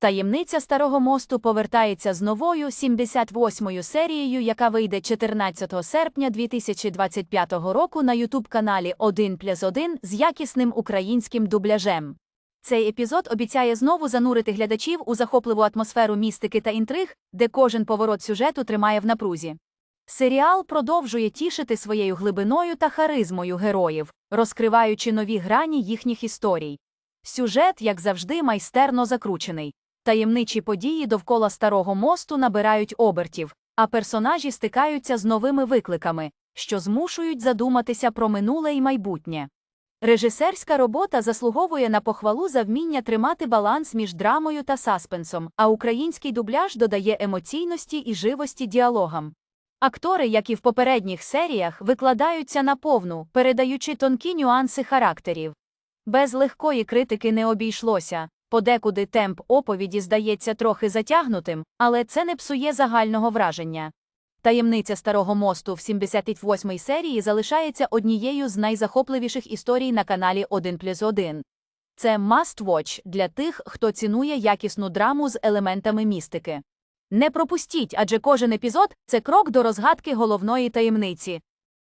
Таємниця Старого мосту повертається з новою 78-ю серією, яка вийде 14 серпня 2025 року на ютуб-каналі 1 плюс 1 з якісним українським дубляжем. Цей епізод обіцяє знову занурити глядачів у захопливу атмосферу містики та інтриг, де кожен поворот сюжету тримає в напрузі. Серіал продовжує тішити своєю глибиною та харизмою героїв, розкриваючи нові грані їхніх історій. Сюжет, як завжди, майстерно закручений. Таємничі події довкола старого мосту набирають обертів, а персонажі стикаються з новими викликами, що змушують задуматися про минуле і майбутнє. Режисерська робота заслуговує на похвалу за вміння тримати баланс між драмою та саспенсом, а український дубляж додає емоційності і живості діалогам. Актори, як і в попередніх серіях, викладаються наповну, передаючи тонкі нюанси характерів. Без легкої критики не обійшлося. Подекуди темп оповіді здається трохи затягнутим, але це не псує загального враження. Таємниця Старого мосту в 78-й серії залишається однією з найзахопливіших історій на каналі 1 плюс 1. Це must watch для тих, хто цінує якісну драму з елементами містики. Не пропустіть, адже кожен епізод це крок до розгадки головної таємниці.